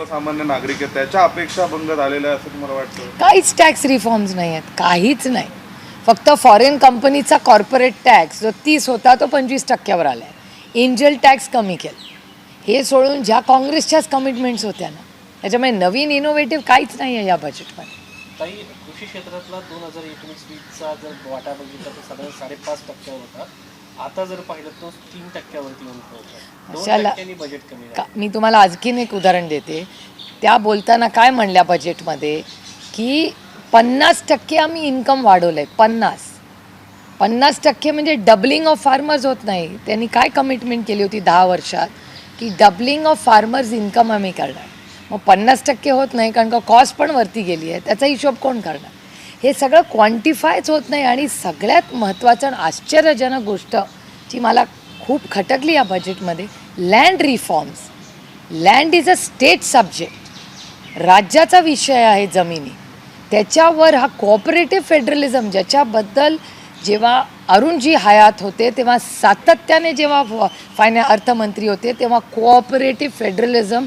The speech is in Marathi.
सर्वसामान्य नागरिक आहेत त्याच्या अपेक्षा भंग झालेल्या असं तुम्हाला वाटतं? काहीच टॅक्स रिफॉर्म्स नाही आहेत काहीच नाही. फक्त फॉरेन कंपनीचा कॉर्पोरेट टॅक्स जो तीस होता तो पंचवीस टक्क्यावर आला आहे एंजल टॅक्स कमी केलं. हे सोडून ज्या काँग्रेसच्याच कमिटमेंट्स होत्या ना त्याच्यामुळे नवीन इनोव्हेटिव्ह काहीच नाही आहे या बजेटमध्ये काही कृषी क्षेत्रातला दोन हजार एकोणीस वीसचा जर वाटा बघितला तर साधारण साडेपाच टक्क्यावर होता. आता जर पाहिलं तो तीन टक्क्यावरती येऊन पोहोचला. दोन टक्क्यांनी बजेट कमी का मी तुम्हाला आणखीन एक उदाहरण देते. त्या बोलताना काय म्हणल्या बजेटमध्ये की पन्नास टक्के आम्ही इन्कम वाढवलं आहे पन्नास. पन्नास टक्के म्हणजे डबलिंग ऑफ फार्मर्स होत नाही. त्यांनी काय कमिटमेंट केली होती दहा वर्षात? की डबलिंग ऑफ फार्मर्स इन्कम आम्ही करणार. मग पन्नास टक्के होत नाही कारण का कॉस्ट पण वरती गेली आहे. त्याचा हिशोब कोण करणार? हे सगळं क्वांटिफायच होत नाही आणि सगळ्यात महत्त्वाचं आणि आश्चर्यजनक गोष्ट जी मला खूप खटकली या बजेटमध्ये land reforms land is a state subject राज्याचा विषय आहे जमिनी. त्याच्यावर हा कोऑपरेटिव्ह फेडरलिझम ज्याच्याबद्दल जेव्हा अरुणजी हयात होते तेव्हा सातत्याने जेव्हा फायना अर्थमंत्री होते तेव्हा कोऑपरेटिव्ह फेडरलिझम